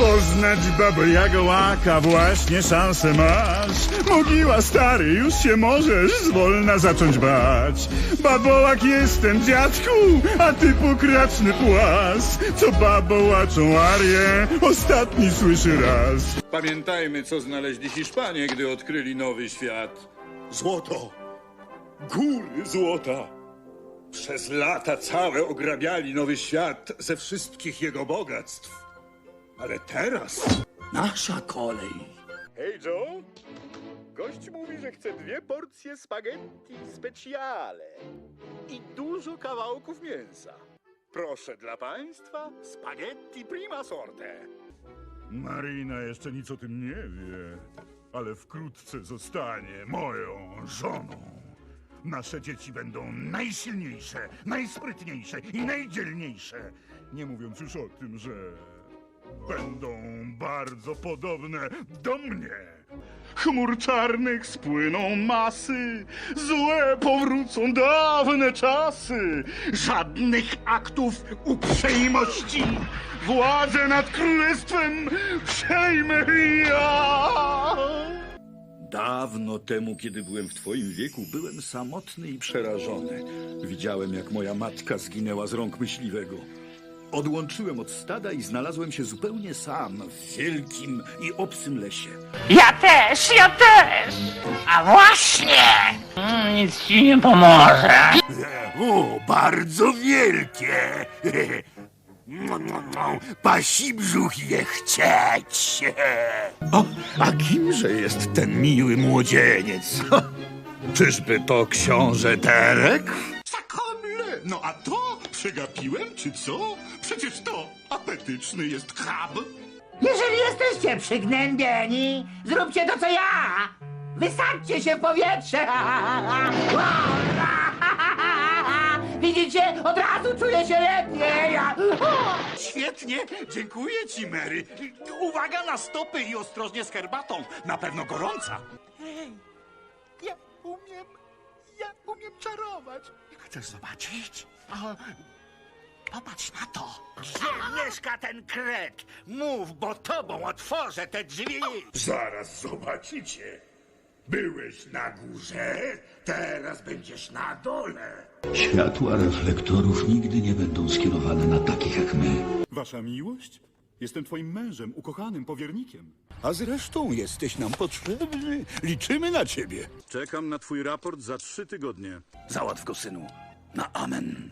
Poznać babę Jagołaka właśnie szansę masz. Mogiła stary, już się możesz zwolna zacząć bać. Babołak jestem, dziadku, a ty pokraczny płas. Co babołaczą arię, ostatni słyszy raz. Pamiętajmy, co znaleźli Hiszpanie, gdy odkryli nowy świat. Złoto! Góry złota! Przez lata całe ograbiali nowy świat ze wszystkich jego bogactw. Ale teraz nasza kolej. Hej Joe, gość mówi, że chce dwie porcje spaghetti speciale i dużo kawałków mięsa. Proszę dla państwa, spaghetti prima sorte. Marina jeszcze nic o tym nie wie, ale wkrótce zostanie moją żoną. Nasze dzieci będą najsilniejsze, najsprytniejsze i najdzielniejsze. Nie mówiąc już o tym, że będą bardzo podobne do mnie. Chmur czarnych spłyną masy, złe powrócą dawne czasy. Żadnych aktów uprzejmości, władzę nad królestwem przejmę ja. Dawno temu, kiedy byłem w twoim wieku, byłem samotny i przerażony. Widziałem, jak moja matka zginęła z rąk myśliwego. Odłączyłem od stada i znalazłem się zupełnie sam w wielkim i obcym lesie. Ja też, ja też! A właśnie! Mm, Nic ci nie pomoże. O, bardzo wielkie. Pasi brzuch je chcieć. O, a kimże jest ten miły młodzieniec? Czyżby to książę Derek? No a to przegapiłem, czy co? Przecież to apetyczny jest krab. Jeżeli jesteście przygnębieni, zróbcie to co ja! Wysadźcie się w powietrze! Widzicie? Od razu czuję się lepiej! Świetnie, dziękuję ci, Mary. Uwaga na stopy i ostrożnie z herbatą. Na pewno gorąca. Ja umiem, umiem czarować. Chcesz zobaczyć? A, popatrz na to. Gdzie mieszka ten kret? Mów, bo tobą otworzę te drzwi! Zaraz zobaczycie. Byłeś na górze, teraz będziesz na dole. Światła reflektorów nigdy nie będą skierowane na takich jak my. Wasza miłość? Jestem twoim mężem, ukochanym powiernikiem. A zresztą jesteś nam potrzebny. Liczymy na ciebie. Czekam na twój raport za trzy tygodnie. Załatw go, synu. Na amen.